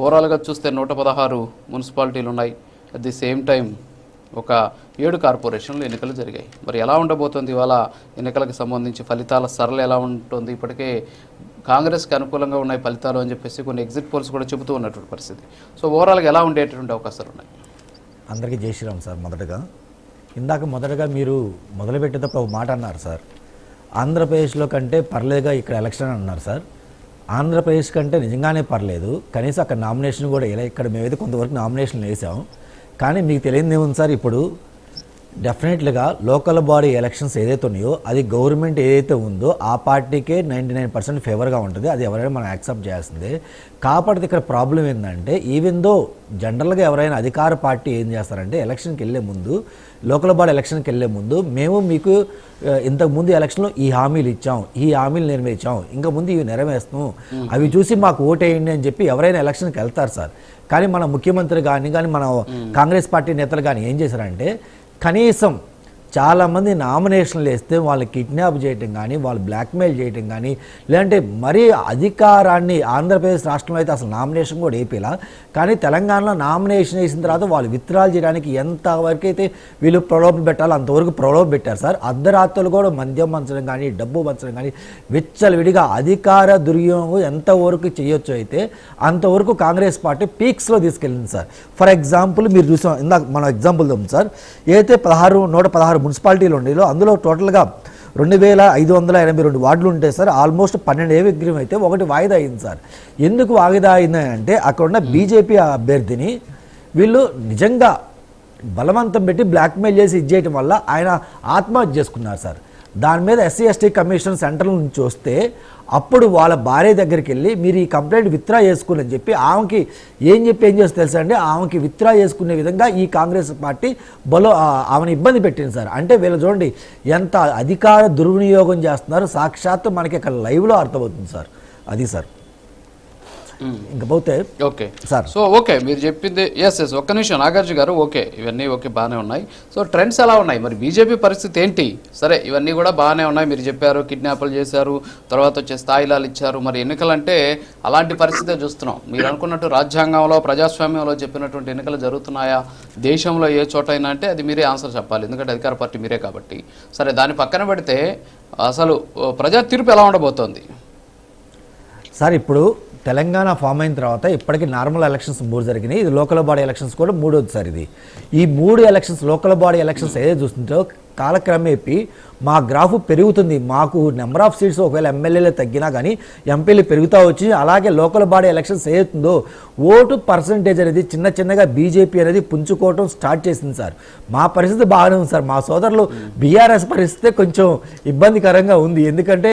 ఓవరాల్గా చూస్తే నూట పదహారు మున్సిపాలిటీలు ఉన్నాయి అట్ ది సేమ్ టైం ఒక ఏడు కార్పొరేషన్లు ఎన్నికలు జరిగాయి. మరి ఎలా ఉండబోతోంది ఇవాళ ఎన్నికలకు సంబంధించి ఫలితాల సరళ ఎలా ఉంటుంది? ఇప్పటికే కాంగ్రెస్కి అనుకూలంగా ఉన్నాయి ఫలితాలు అని చెప్పేసి కొన్ని ఎగ్జిట్ పోల్స్ కూడా చెబుతూ ఉన్నటువంటి పరిస్థితి. సో ఓవరాల్గా ఎలా ఉండేటటువంటి అవకాశాలు ఉన్నాయి? అందరికీ జై శ్రీరామ్ సార్ మొదటగా. ఇందాక మొదటగా మీరు మొదలుపెట్టేటప్పుడు ఒక మాట అన్నారు సార్. ఆంధ్రప్రదేశ్లో కంటే పర్లేదుగా ఇక్కడ ఎలక్షన్ అన్నారు సార్. ఆంధ్రప్రదేశ్ కంటే నిజంగానే పర్లేదు. కనీసం అక్కడ నామినేషన్ కూడా ఇలా ఇక్కడ మేమైతే కొంతవరకు నామినేషన్లు వేసాం. కానీ మీకు తెలియదు ఏముంది సార్ ఇప్పుడు? డెఫినెట్లుగా లోకల్ బాడీ ఎలక్షన్స్ ఏదైతే ఉన్నాయో అది గవర్నమెంట్ ఏదైతే ఉందో ఆ పార్టీకే నైంటీ నైన్ పర్సెంట్ ఫేవర్గా ఉంటుంది. అది ఎవరైనా మనం యాక్సెప్ట్ చేస్తుంది కాకపోతే ఇక్కడ ప్రాబ్లం ఏంటంటే ఈవెన్ దో జనరల్గా ఎవరైనా అధికార పార్టీ ఏం చేస్తారంటే ఎలక్షన్కి వెళ్ళే ముందు లోకల్ బాడీ ఎలక్షన్కి వెళ్ళే ముందు మేము మీకు ఆ, ఇంతకు ముందు ఎలక్షన్లో ఈ హామీలు ఇచ్చాం ఈ హామీలు నెరవేర్చాం ఇంకా ముందు ఇవి నెరవేస్తాం అవి చూసి మాకు ఓటేయండి అని చెప్పి ఎవరైనా ఎలక్షన్కి వెళ్తారు సార్. కానీ మన ముఖ్యమంత్రి కానీ కానీ మన కాంగ్రెస్ పార్టీ నేతలు కానీ ఏం చేశారంటే కనీసం చాలామంది నామినేషన్లు వేస్తే వాళ్ళు కిడ్నాప్ చేయటం కానీ వాళ్ళు బ్లాక్మెయిల్ చేయటం కానీ లేదంటే మరీ అధికారాన్ని ఆంధ్రప్రదేశ్ రాష్ట్రంలో అయితే అసలు నామినేషన్ కూడా వేపేలా. కానీ తెలంగాణలో నామినేషన్ వేసిన తర్వాత వాళ్ళు విత్డ్రాల్ చేయడానికి ఎంతవరకు అయితే వీళ్ళు ప్రలోభ పెట్టాలో అంతవరకు ప్రలోభ పెట్టారు సార్. అర్ధరాత్రులు కూడా మద్యం పంచడం కానీ డబ్బు పంచడం కానీ విచ్చలవిడిగా అధికార దుర్యోగం ఎంతవరకు చేయొచ్చు అయితే అంతవరకు కాంగ్రెస్ పార్టీ పీక్స్లో తీసుకెళ్ళింది సార్. ఫర్ ఎగ్జాంపుల్ మీరు చూసాం ఇందాక మనం ఎగ్జాంపుల్ చూద్దాం సార్. ఏదైతే పదహారు నూట పదహారు మున్సిపాలిటీలు ఉండేలో అందులో టోటల్గా రెండు వేల ఐదు వందల ఎనభై రెండు వార్డులు ఉంటాయి సార్ ఆల్మోస్ట్ పన్నెండు ఏ విగ్రహం అయితే ఒకటి వాయిదా అయింది సార్. ఎందుకు వాయిదా అయింది అంటే అక్కడ ఉన్న బీజేపీ అభ్యర్థిని వీళ్ళు నిజంగా బలవంతం పెట్టి బ్లాక్మెయిల్ చేసి ఇచ్చేయటం వల్ల ఆయన ఆత్మహత్య చేసుకున్నారు సార్. దాని మీద ఎస్సీ ఎస్టీ కమిషన్ సెంట్రల్ నుంచి వస్తే అప్పుడు వాళ్ళ భార్య దగ్గరికి వెళ్ళి మీరు ఈ కంప్లైంట్ విత్డ్రా చేసుకోని చెప్పి ఆమెకి ఏం చెప్పి ఏం చేస్తే తెలుసా అండి? ఆమెకి విత్డ్రా చేసుకునే విధంగా ఈ కాంగ్రెస్ పార్టీ బలో ఆమెను ఇబ్బంది పెట్టింది సార్. అంటే వీళ్ళు చూడండి ఎంత అధికార దుర్వినియోగం చేస్తున్నారు సాక్షాత్తు మనకి ఇక్కడ లైవ్లో అర్థమవుతుంది సార్. అది సార్. ఇంకపోతే ఓకే. సార్. సో ఓకే మీరు చెప్పింది ఎస్ ఎస్ ఒక్క నిమిషం నాగార్జు గారు ఓకే ఇవన్నీ ఓకే బాగానే ఉన్నాయి. సో ట్రెండ్స్ ఎలా ఉన్నాయి? మరి బీజేపీ పరిస్థితి ఏంటి? సరే ఇవన్నీ కూడా బాగానే ఉన్నాయి మీరు చెప్పారు కిడ్నాపులు చేశారు తర్వాత వచ్చే స్థాయిలాలు ఇచ్చారు. మరి ఎన్నికలంటే అలాంటి పరిస్థితే చూస్తున్నాం. మీరు అనుకున్నట్టు రాజ్యాంగంలో ప్రజాస్వామ్యంలో చెప్పినటువంటి ఎన్నికలు జరుగుతున్నాయా? దేశంలో ఏ చోటైనా అంటే అది మీరే ఆన్సర్ చెప్పాలి. ఎందుకంటే అధికార పార్టీ మీరే కాబట్టి. సరే దాన్ని పక్కన పెడితే అసలు ప్రజా తీర్పు ఎలా ఉండబోతోంది? సార్ ఇప్పుడు తెలంగాణ ఫామ్ అయిన తర్వాత ఇప్పటికీ నార్మల్ ఎలక్షన్స్ మూడు జరిగినాయి. ఇది లోకల్ బాడీ ఎలక్షన్స్ కూడా మూడోది సార్ ఇది. ఈ మూడు ఎలక్షన్స్ లోకల్ బాడీ ఎలక్షన్స్ ఏదైతే చూస్తుంటో కాలక్రమేపీ మా గ్రాఫ్ పెరుగుతుంది. మాకు నెంబర్ ఆఫ్ సీట్స్ ఒకవేళ ఎమ్మెల్యేలు తగ్గినా కానీ ఎంపీలు పెరుగుతూ వచ్చి అలాగే లోకల్ బాడీ ఎలక్షన్స్ ఏదవుతుందో ఓటు పర్సంటేజ్ అనేది చిన్న చిన్నగా బీజేపీ అనేది పుంజుకోవటం స్టార్ట్ చేసింది సార్. మా పరిస్థితి బాగానే ఉంది సార్. మా సోదరులు బీఆర్ఎస్ పరిస్థితి కొంచెం ఇబ్బందికరంగా ఉంది. ఎందుకంటే